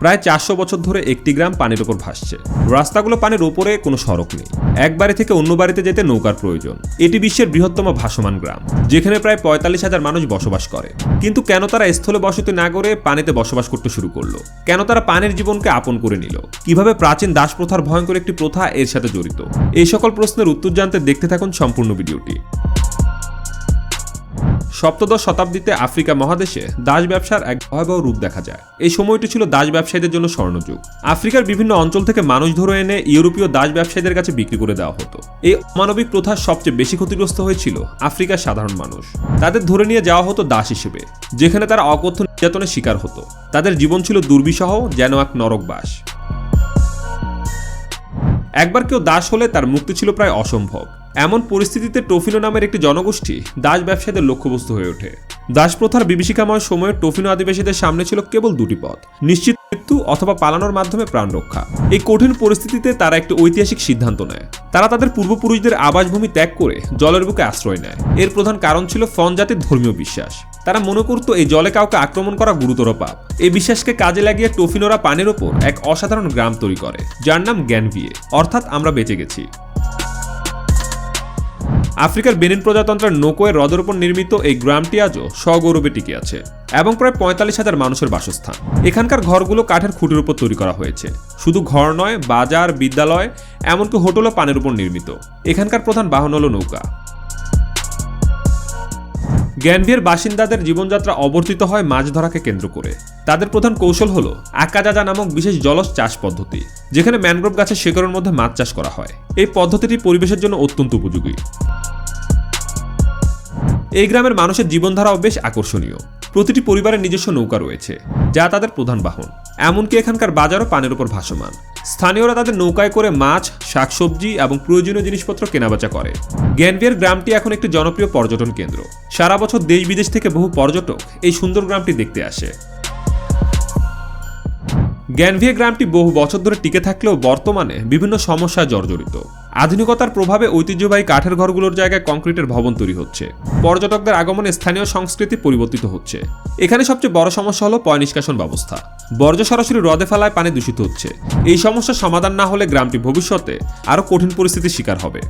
প্রায় চারশো বছর ধরে একটি গ্রাম পানির ওপর ভাসছে। রাস্তাগুলো পানির ওপরে কোনো সড়ক নেই। এক বাড়ি থেকে অন্য বাড়িতে যেতে নৌকার প্রয়োজন। এটি বিশ্বের বৃহত্তম ভাসমান গ্রাম, যেখানে প্রায় পঁয়তাল্লিশ হাজার মানুষ বসবাস করে। কিন্তু কেন তারা স্থলে বসতি না করে পানিতে বসবাস করতে শুরু করল? কেন তারা পানির জীবনকে আপন করে নিল? কীভাবে প্রাচীন দাস প্রথার ভয়ঙ্কর একটি প্রথা এর সাথে জড়িত? এই সকল প্রশ্নের উত্তর জানতে দেখতে থাকুন সম্পূর্ণ ভিডিওটি। সপ্তদশ শতাব্দীতে আফ্রিকা মহাদেশে দাস ব্যবসার এক ভয়াবহ রূপ দেখা যায়। এই সময়টি ছিল দাস ব্যবসায়ীদের জন্য স্বর্ণযুগ। আফ্রিকার বিভিন্ন অঞ্চল থেকে মানুষ ধরে এনে ইউরোপীয় দাস ব্যবসায়ীদের কাছে বিক্রি করে দেওয়া হতো। এই অমানবিক প্রথার সবচেয়ে বেশি ক্ষতিগ্রস্ত হয়েছিল আফ্রিকার সাধারণ মানুষ। তাদের ধরে নিয়ে যাওয়া হতো দাস হিসেবে, যেখানে তারা অকথ্য নির্যাতনের শিকার হতো। তাদের জীবন ছিল দুর্বিষহ, যেন এক নরকবাস একবার কেউ দাস হলে তার মুক্তি ছিল প্রায় অসম্ভব। এমন পরিস্থিতিতে টোফিনো নামের একটি জনগোষ্ঠী দাস ব্যবসায়ীদের লক্ষ্যবস্তু হয়ে ওঠে। দাস প্রথার বিভীষিকাময় সময়ে টোফিনো আদিবাসীদের সামনে ছিল কেবল দুটি পথ, নিশ্চিত মৃত্যু অথবা পালানোর মাধ্যমে প্রাণ রক্ষা। এই কঠিন পরিস্থিতিতে তারা একটি ঐতিহাসিক সিদ্ধান্ত নেয়। তারা তাদের পূর্বপুরুষদের আবাসভূমি ত্যাগ করে জলের বুকে আশ্রয় নেয়। এর প্রধান কারণ ছিল ফন জাতির ধর্মীয় বিশ্বাস। তারা মনে করত এই জলে কাউকে আক্রমণ করা গুরুতর পাপ। এই বিশ্বাসকে কাজে লাগিয়ে টোফিনোরা পানির ওপর এক অসাধারণ গ্রাম তৈরি করে, যার নাম জ্ঞানভিয়ে। অর্থাৎ আমরা বেঁচে গেছি। আফ্রিকার বেনিন প্রজাতন্ত্রের নোকোয়ের হ্রদের উপর নির্মিত এই গ্রামটি আজও সগৌরবে টিকে আছে এবং প্রায় পঁয়তাল্লিশ হাজার মানুষের বাসস্থান। এখানকার ঘরগুলো কাঠের খুঁটির উপর তৈরি করা হয়েছে। শুধু ঘর নয়, বাজার, বিদ্যালয়, এমনকি হোটেলও পানের উপর নির্মিত। এখানকার প্রধান বাহন হল নৌকা। জ্ঞানভিয়ের বাসিন্দাদের জীবনযাত্রা অবর্তিত হয় মাছ ধরাকে কেন্দ্র করে। তাদের প্রধান কৌশল হল আকাজাজা নামক বিশেষ জলজ চাষ পদ্ধতি, যেখানে ম্যানগ্রোভ গাছের শেকড়ের মধ্যে মাছ চাষ করা হয়। এই পদ্ধতিটি পরিবেশের জন্য অত্যন্ত উপযোগী। এই গ্রামের মানুষের জীবনধারাও বেশ আকর্ষণীয়। প্রতিটি পরিবারের নিজস্ব নৌকা রয়েছে, যা তাদের প্রধান বাহন। এমনকি এখানকার বাজারও পানের উপর ভাসমান। স্থানীয়রা তাদের নৌকায় করে মাছ, শাকসবজি এবং প্রয়োজনীয় জিনিসপত্র কেনাবেচা করে। জ্ঞানভিয়ার গ্রামটি এখন একটি জনপ্রিয় পর্যটন কেন্দ্র। সারা বছর দেশ বিদেশ থেকে বহু পর্যটক এই সুন্দর গ্রামটি দেখতে আসে। জ্ঞানভিয়া গ্রামটি বহু বছর ধরে টিকে থাকলেও বর্তমানে বিভিন্ন সমস্যায় জর্জরিত। আধুনিকতার প্রভাবে ঐতিহ্যবাহী কাঠের ঘরগুলোর জায়গায় কংক্রিটের ভবন তৈরি হচ্ছে। পর্যটকদের আগমনে স্থানীয় সংস্কৃতি পরিবর্তিত হচ্ছে। এখানে সবচেয়ে বড় সমস্যা হলো পয় নিষ্কাশন ব্যবস্থা। বর্জ্য সরাসরি হ্রদে ফেলায় পানি দূষিত হচ্ছে। এই সমস্যার সমাধান না হলে গ্রামটি ভবিষ্যতে আরও কঠিন পরিস্থিতির শিকার হবে।